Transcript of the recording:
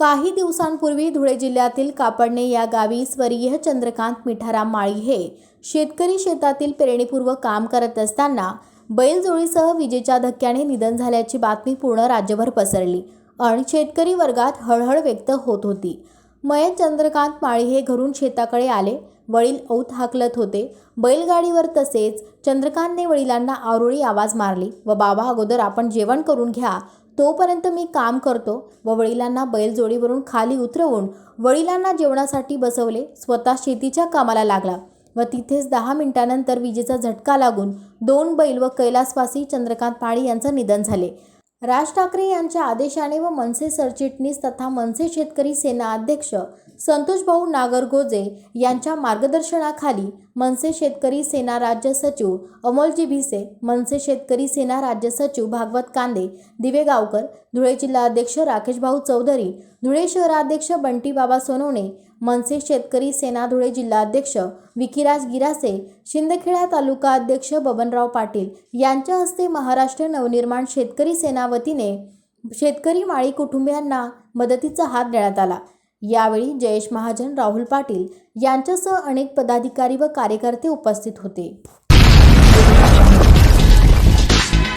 काही दिवसांपूर्वी धुळे जिल्ह्यातील कापडणे या गावी स्वर्गीय चंद्रकांत मिठाराम माळी हे शेतकरी शेतातील पेरणीपूर्व काम करत असताना बैलजोळीसह विजेच्या धक्क्याने निधन झाल्याची बातमी पूर्ण राज्यभर पसरली आणि शेतकरी वर्गात हळहळ व्यक्त होत होती. मयत चंद्रकांत माळी हे घरून शेताकडे आले वडील औत हाकलत होते. बैलगाडीवर तसेच चंद्रकांतने वडिलांना आरोळी आवाज मारली व बाबा अगोदर आपण जेवण करून घ्या तोपर्यंत मी काम करतो. व वडिलांना बैलजोडीवरून खाली उतरवून वडिलांना जेवणासाठी बसवले. स्वतः शेतीच्या कामाला लागला व तिथेच दहा मिनिटानंतर विजेचा झटका लागून दोन बैल व कैलासवासी चंद्रकांत पाळी यांचं निधन झाले. राज ठाकरे यांच्या आदेशाने व मनसे सरचिटणीस तथा मनसे शेतकरी सेना अध्यक्ष संतोष भाऊ नागरगोजे यांच्या मार्गदर्शनाखाली मनसे शेतकरी सेना राज्य सचिव अमोलजी भिसे मनसे शेतकरी सेना राज्य सचिव भागवत कांदे दिवे गावकर धुळे जिल्हा अध्यक्ष राकेशभाऊ चौधरी धुळे शहराध्यक्ष बंटी बाबा सोनवणे मनसे शेतकरी सेना धुळे जिल्हाध्यक्ष विकिराज गिरासे शिंदखेडा तालुका अध्यक्ष बबनराव पाटील यांच्या हस्ते महाराष्ट्र नवनिर्माण शेतकरी सेना वतीने शेतकरी माळी कुटुंबियांना मदतीचा हात देण्यात आला. यावेळी जयेश महाजन राहुल पाटील यांच्यासह अनेक पदाधिकारी व कार्यकर्ते उपस्थित होते.